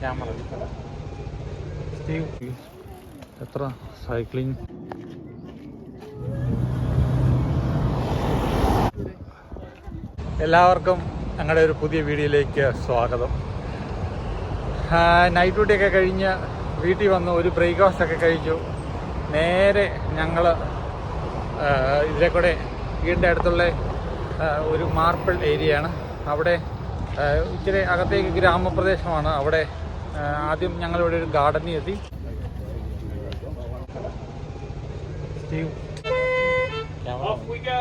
Camera എത്ര? Cycling. എല്ലാവർക്കും ഞങ്ങളുടെ ഒരു പുതിയ വീഡിയോയിലേക്ക് സ്വാഗതം. നൈറ്റ് ഡ്യൂട്ടിയൊക്കെ കഴിഞ്ഞ് വീട്ടിൽ വന്ന് ഒരു ബ്രേക്ക്ഫാസ്റ്റ് ഒക്കെ കഴിച്ചു നേരെ ഞങ്ങൾ ഇതിലെ കൂടെ വീടിന്റെ അടുത്തുള്ള ഒരു മാർപ്പിൾ ഏരിയയാണ് അവിടെ ഇച്ചിരി അകത്തേക്ക് ഗ്രാമപ്രദേശമാണ് അവിടെ ആദ്യം ഞങ്ങളിവിടെ ഒരു ഗാർഡനിൽ എത്തി Steve Off we go.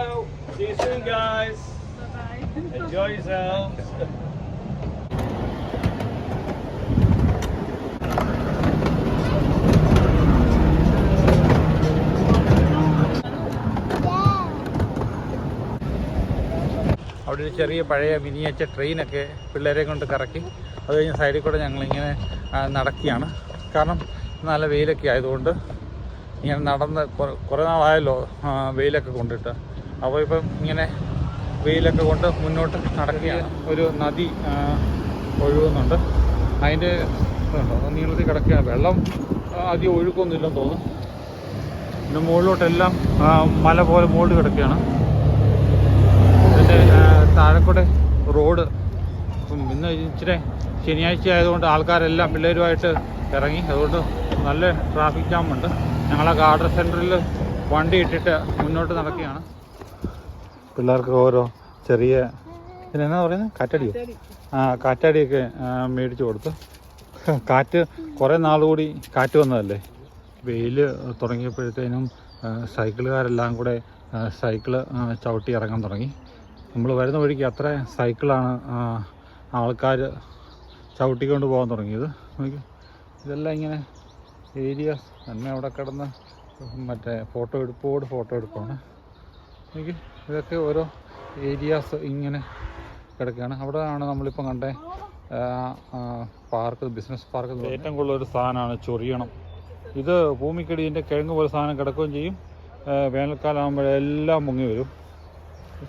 See you soon, guys. Bye-bye. Enjoy yourselves. അവിടെ ഒരു ചെറിയ പഴയ മിനിയച്ച ട്രെയിനൊക്കെ പിള്ളേരെ കൊണ്ട് കറക്കി. അത് കഴിഞ്ഞ് സൈഡിൽ കൂടെ ഞങ്ങളിങ്ങനെ നടക്കുകയാണ്. കാരണം നല്ല വെയിലൊക്കെ ആയതുകൊണ്ട് ഇങ്ങനെ നടന്ന് കുറേ നാളായല്ലോ വെയിലൊക്കെ കൊണ്ടിട്ട്. അപ്പോൾ ഇപ്പം ഇങ്ങനെ വെയിലൊക്കെ കൊണ്ട് മുന്നോട്ട് നടക്കുകയാണ്. ഒരു നദി ഒഴുകുന്നുണ്ട്. അതിന്റെ നീളത്തിൽ കിടക്കുകയാണ്. വെള്ളം അധികം ഒഴുക്കൊന്നുമില്ലെന്ന് തോന്നുന്നു. പിന്നെ മുകളിലോട്ടെല്ലാം മല പോലെ മുകളിൽ കിടക്കുകയാണ്. ഇതിന്റെ താഴെ കൂടെ റോഡ് ഇന്ന് ഇച്ചിരി ശനിയാഴ്ച ആയതുകൊണ്ട് ആൾക്കാരെല്ലാം പിള്ളേരുമായിട്ട് ഇറങ്ങി. അതുകൊണ്ട് നല്ല ട്രാഫിക് ജാം ഉണ്ട്. ഞങ്ങൾ ആ സെന്ററിൽ വണ്ടി ഇട്ടിട്ട് മുന്നോട്ട് നടക്കുകയാണ്. പിള്ളേർക്ക് ഓരോ ചെറിയ ഇതിനെന്നാ പറയുന്നത്? കാറ്റടി ആ കാറ്റാടിയൊക്കെ മേടിച്ചു കൊടുത്തു. കാറ്റ് കുറേ നാളുകൂടി കാറ്റ് വന്നതല്ലേ? വെയിൽ തുടങ്ങിയപ്പോഴത്തേനും സൈക്കിളുകാരെല്ലാം കൂടെ സൈക്കിൾ ചവിട്ടി ഇറങ്ങാൻ തുടങ്ങി. നമ്മൾ വരുന്ന വഴിക്ക് അത്ര സൈക്കിളാണ് ആൾക്കാർ ചവിട്ടിക്കൊണ്ട് പോകാൻ തുടങ്ങിയത്. ഇതെല്ലാം ഇങ്ങനെ ഏരിയ തന്നെ അവിടെ കിടന്ന് മറ്റേ ഫോട്ടോ എടുപ്പോട് ഫോട്ടോ എടുപ്പാണ്. എനിക്ക് ഇതൊക്കെ ഓരോ ഏരിയാസ് ഇങ്ങനെ കിടക്കുകയാണ്. അവിടെ ആണ് നമ്മളിപ്പോൾ കണ്ടേ പാർക്ക് ബിസിനസ് പാർക്ക് ഏറ്റവും കൂടുതൽ ഒരു സാധനമാണ് ചൊറിയണം. ഇത് ഭൂമിക്കടിന്റെ കിഴങ്ങ് പോലെ സാധനം കിടക്കുകയും ചെയ്യും. വേനൽക്കാലം ആകുമ്പോഴെല്ലാം മുങ്ങി വരും.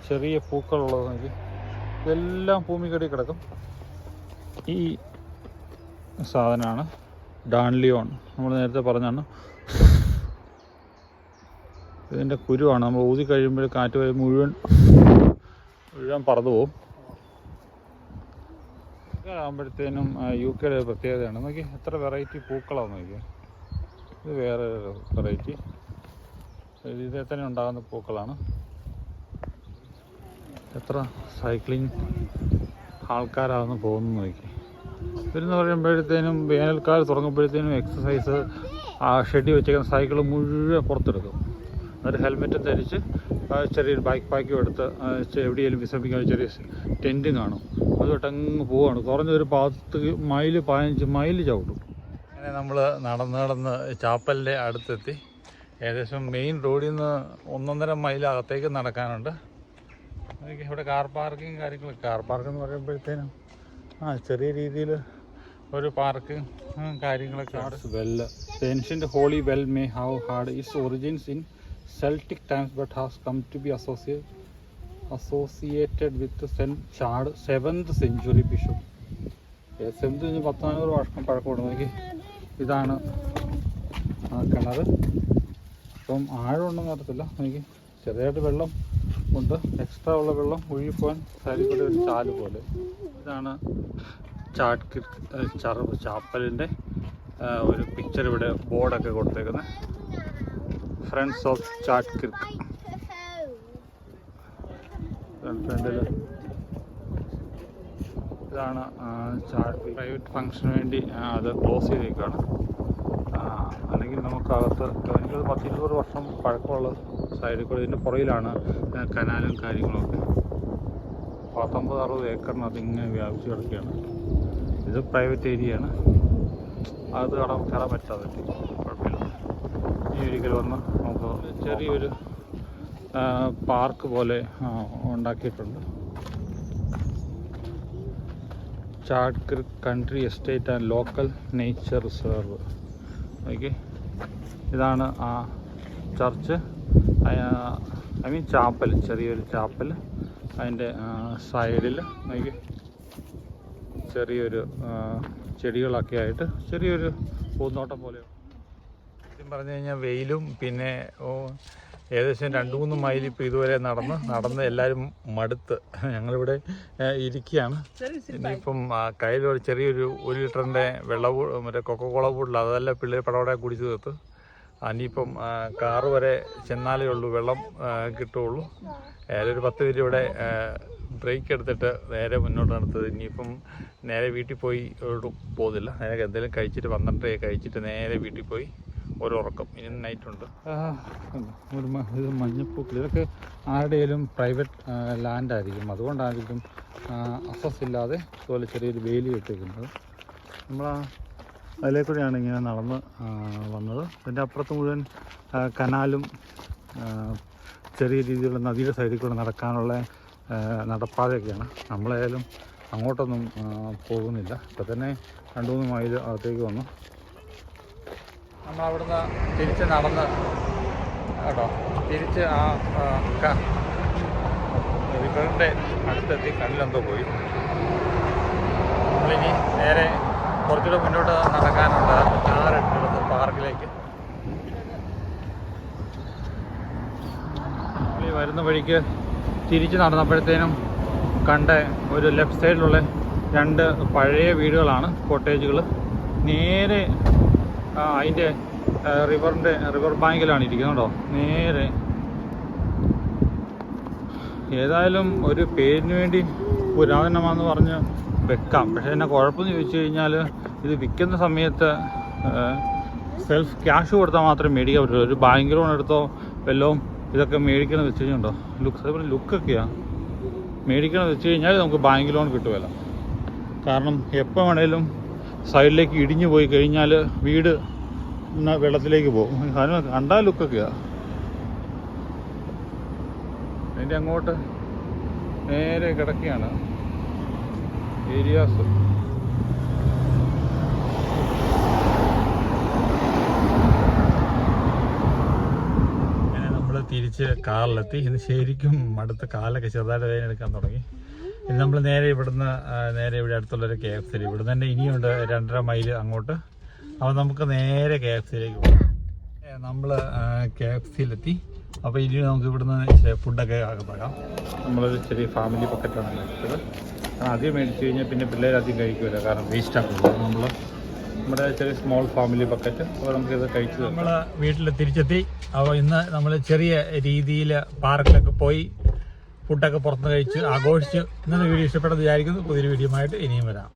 ചെറിയ പൂക്കളുള്ളത് നോക്കി ഇതെല്ലാം ഭൂമിക്കടി കിടക്കും. ഈ സാധനമാണ് ഡാൻലിയോൺ. നമ്മൾ നേരത്തെ പറഞ്ഞാണ് ഇതിന്റെ കുരുവാണ്. നമ്മൾ ഊതി കഴിയുമ്പോൾ കാറ്റ് വരും മുഴുവൻ മുഴുവൻ പറന്നു പോകും. ആകുമ്പോഴത്തേനും യു കെയുടെ പ്രത്യേകതയാണ്. നോക്കി എത്ര വെറൈറ്റി പൂക്കളാണ് നോക്കി. ഇത് വേറെ വെറൈറ്റി ഇതിൽ തന്നെ ഉണ്ടാകുന്ന പൂക്കളാണ്. എത്ര സൈക്ലിംഗ് ആൾക്കാരാണ് പോകുന്നത് നോക്കി. ഇവരെന്ന് പറയുമ്പോഴത്തേനും വേനൽക്കാലം തുടങ്ങുമ്പോഴത്തേനും എക്സസൈസ് ആ ഷെഡി വെച്ചേക്കുന്ന സൈക്കിൾ മുഴുവൻ പുറത്തെടുക്കും. എന്നിട്ട് ഹെൽമെറ്റ് ധരിച്ച് ചെറിയൊരു ബൈക്ക് പാക്കും എടുത്ത് എവിടെയെങ്കിലും വിശ്രമിക്കാൻ ചെറിയ ടെന്റും കാണും. അതുമായിട്ട് അങ്ങ് പോവാണ്. കുറഞ്ഞൊരു പത്ത് മൈൽ പതിനഞ്ച് മൈൽ ചവിട്ടും. അങ്ങനെ നമ്മൾ നടന്ന് നടന്ന് ചാപ്പലിന്റെ അടുത്തെത്തി. ഏകദേശം മെയിൻ റോഡിൽ നിന്ന് ഒന്നൊന്നര മൈൽ അകത്തേക്ക് നടക്കാനുണ്ട്. ഇവിടെ കാർ പാർക്കിങ് കാര്യങ്ങളൊക്കെ കാർ പാർക്ക് എന്ന് പറയുമ്പോഴത്തേനും ആ ചെറിയ രീതിയിൽ ഒരു പാർക്ക് കാര്യങ്ങളൊക്കെ well holy well may have had its origins in Celtic times but has come to be associate associated with Saint Chad seventh century bishop seventh കഴിഞ്ഞ് പത്താനൂറ് വർഷം പഴക്കമുണ്ടെങ്കിൽ ഇതാണ് കിണർ അപ്പം ആഴമുണ്ടെന്ന് അറിയത്തില്ല. എനിക്ക് ചെറിയതായിട്ട് വെള്ളം ഉണ്ട്. എക്സ്ട്രാ ഉള്ള വെള്ളം ഒഴുകിപ്പോകാൻ സൈഡിൽ ഒരു ചാൽ പോലെ. ഇതാണ് ചാട്ട് ചറവ് ചറ ചാപ്പലിന്റെ ഒരു പിക്ചർ ഇവിടെ ബോർഡൊക്കെ കൊടുത്തേക്കുന്നത് ഫ്രണ്ട്സ് ഓഫ് ചാട്ട് കിർക്ക് ഇതാണ് പ്രൈവറ്റ് ഫങ്ഷന് വേണ്ടി അത് ക്ലോസ് ചെയ്തേക്കാണ്. അല്ലെങ്കിൽ അല്ലെങ്കിൽ നമുക്കകത്ത് എനിക്കത് പത്തിരുപത് വർഷം പഴക്കമുള്ള സൈഡിൽ കൂടെ ഇതിന്റെ പുറയിലാണ് കനാലും കാര്യങ്ങളൊക്കെ. പത്തൊമ്പത് അറുപത് ഏക്കറിനകത്ത് ഇങ്ങനെ വ്യാപിച്ച് കിടക്കുകയാണ്. ഇത് പ്രൈവറ്റ് ഏരിയയാണ് അത് കടം കയറാൻ പറ്റാതെ പറ്റി. കുഴപ്പമില്ല. ഇനി ഒരിക്കൽ വന്ന് നമുക്ക് ചെറിയൊരു പാർക്ക് പോലെ ഉണ്ടാക്കിയിട്ടുണ്ട്. Chadkirk country estate and local nature reserve okay ഇതാണ് ആ ചർച്ച്. ഐ മീൻ ചാപ്പൽ ചെറിയൊരു ചാപ്പൽ അതിന്റെ സൈഡിൽ നമുക്ക് ചെറിയൊരു ചെടികളൊക്കെ ആയിട്ട് ചെറിയൊരു പൂന്തോട്ടം പോലെ. സത്യം പറഞ്ഞു കഴിഞ്ഞാൽ വെയിലും പിന്നെ ഓ, ഏകദേശം രണ്ട് മൂന്ന് മൈൽ ഇപ്പോൾ ഇതുവരെ നടന്ന് നടന്ന് എല്ലാവരും മടുത്ത്. ഞങ്ങളിവിടെ ഇരിക്കുകയാണ് ഇനിയിപ്പം കയ്യിലൊരു ചെറിയൊരു ഒരു ലിറ്ററിന്റെ വെള്ള മറ്റേ കൊക്കക്കോള ബോട്ടിൽ അതെല്ലാം പിള്ളേർ പടവടെ കുടിച്ച് തീർത്ത്. ഇനിയിപ്പം കാറ് വരെ ചെന്നാലേ ഉള്ളൂ വെള്ളം നേരെ ഒരു പത്ത് പേര് ഇവിടെ ബ്രേക്ക് എടുത്തിട്ട് നേരെ മുന്നോട്ട് നടത്തത് ഇനിയിപ്പം നേരെ വീട്ടിൽ പോയി പോകുന്നില്ല നേരെ എന്തെങ്കിലും കഴിച്ചിട്ട് പന്ത്രണ്ടര കഴിച്ചിട്ട് നേരെ വീട്ടിൽ പോയി ഒരു ഉറക്കം. ഇനി നൈറ്റുണ്ട് ഒരു ഇത് മഞ്ഞപ്പൂക്കൾ. ഇതൊക്കെ ആരുടെയും പ്രൈവറ്റ് ലാൻഡ് ആയിരിക്കും. അതുകൊണ്ടായിരിക്കും അസസ് ഇല്ലാതെ ഇതുപോലെ ചെറിയൊരു വേലി ഇട്ടേക്കുന്നത് നമ്മൾ അതിലേ കൂടെയാണ് ഇങ്ങനെ നടന്ന് വന്നത്. അതിന്റെ അപ്പുറത്ത് മുഴുവൻ കനാലും ചെറിയ രീതിയിലുള്ള നദിയുടെ സൈഡിൽ കൂടെ നടക്കാനുള്ള നടപ്പാതയൊക്കെയാണ്. നമ്മളായാലും അങ്ങോട്ടൊന്നും പോകുന്നില്ല. ഇപ്പം തന്നെ രണ്ട് മൂന്ന് മൈൽ അകത്തേക്ക് വന്നു. നമ്മളവിടുന്ന് തിരിച്ച് നടന്ന് കേട്ടോ തിരിച്ച് ആ റിവറിന്റെ അടുത്തെത്തി കണ്ണിലെന്തോ പോയി. നമ്മളിനി നേരെ കുറച്ചുകൂടെ മുന്നോട്ട് നടക്കാനുണ്ട്. എടുത്തെടുത്ത് പാർക്കിലേക്ക്. വരുന്ന വഴിക്ക് തിരിച്ച് നടന്നപ്പോഴത്തേനും കണ്ട ഒരു ലെഫ്റ്റ് സൈഡിലുള്ള രണ്ട് പഴയ വീടുകളാണ് കോട്ടേജുകൾ നേരെ അതിന്റെ റിവറിന്റെ റിവർ ബാങ്കിലാണ് ഇരിക്കുന്നത് കേട്ടോ. നേരെ. ഏതായാലും ഒരു പേരിന് വേണ്ടി പുരാതനമാണെന്ന് പറഞ്ഞ് വെക്കാം. പക്ഷേ എന്നെ കുഴപ്പമെന്ന് ചോദിച്ചു കഴിഞ്ഞാൽ ഇത് വിൽക്കുന്ന സമയത്ത് സെൽഫ് ക്യാഷ് കൊടുത്താൽ മാത്രമേ മേടിക്കാൻ പറ്റുള്ളൂ. ഒരു ബാങ്ക് ലോൺ എടുത്തോ വല്ലതും ഇതൊക്കെ മേടിക്കണം വെച്ച് കഴിഞ്ഞുണ്ടോ ലുക്ക് അതേപോലെ ലുക്കൊക്കെയാണ് മേടിക്കണം വെച്ച് കഴിഞ്ഞാൽ നമുക്ക് ബാങ്ക് ലോൺ കിട്ടുമല്ല. കാരണം എപ്പോൾ വേണേലും സൈഡിലേക്ക് ഇടിഞ്ഞു പോയി കഴിഞ്ഞാൽ വീട് വെള്ളത്തിലേക്ക് പോകും. കാരണം കണ്ടാൽ ലുക്കൊക്കെയാണ് അതിന്റെ അങ്ങോട്ട് നേരെ കിടക്കുകയാണ്. ഏരിയാസ് തിരിച്ച് കാറിലെത്തി. ഇന്ന് ശരിക്കും അടുത്ത കാലൊക്കെ ചെറുതായിട്ട് വേദന എടുക്കാൻ തുടങ്ങി. ഇനി നമ്മൾ നേരെ ഇവിടുന്ന് നേരെ ഇവിടെ അടുത്തുള്ളൊരു കെ എഫ് സിയിൽ ഇവിടെ തന്നെ ഇനിയുണ്ട് രണ്ടര മൈൽ അങ്ങോട്ട്. അപ്പോൾ നമുക്ക് നേരെ കെ എഫ് സിയിലേക്ക് പോകാം. നമ്മൾ കെ എഫ് സിയിലെത്തി അപ്പോൾ ഇനി നമുക്ക് ഇവിടുന്ന് ഫുഡൊക്കെ ആകാം നമ്മളൊരു ചെറിയ ഫാമിലി പക്കറ്റാണ് എടുത്തത് ആദ്യം മേടിച്ചു കഴിഞ്ഞാൽ പിന്നെ പിള്ളേർ ആദ്യം കഴിക്കില്ല കാരണം വേസ്റ്റ് ആക്കുന്നത് നമ്മൾ നമ്മുടെ ചെറിയ സ്മോൾ ഫാമിലി ബക്കറ്റ് അപ്പോൾ നമുക്കിത് കഴിച്ച് നമ്മൾ വീട്ടിൽ തിരിച്ചെത്തി. അപ്പോൾ ഇന്ന് നമ്മൾ ചെറിയ രീതിയിൽ പാർക്കിലൊക്കെ പോയി ഫുഡൊക്കെ പുറത്ത് കഴിച്ച് ആഘോഷിച്ച് ഇന്നത്തെ വീഡിയോ ഇഷ്ടപ്പെട്ടത് വിചാരിക്കുന്നു. പുതിയൊരു വീഡിയോ ആയിട്ട് ഇനിയും വരാം.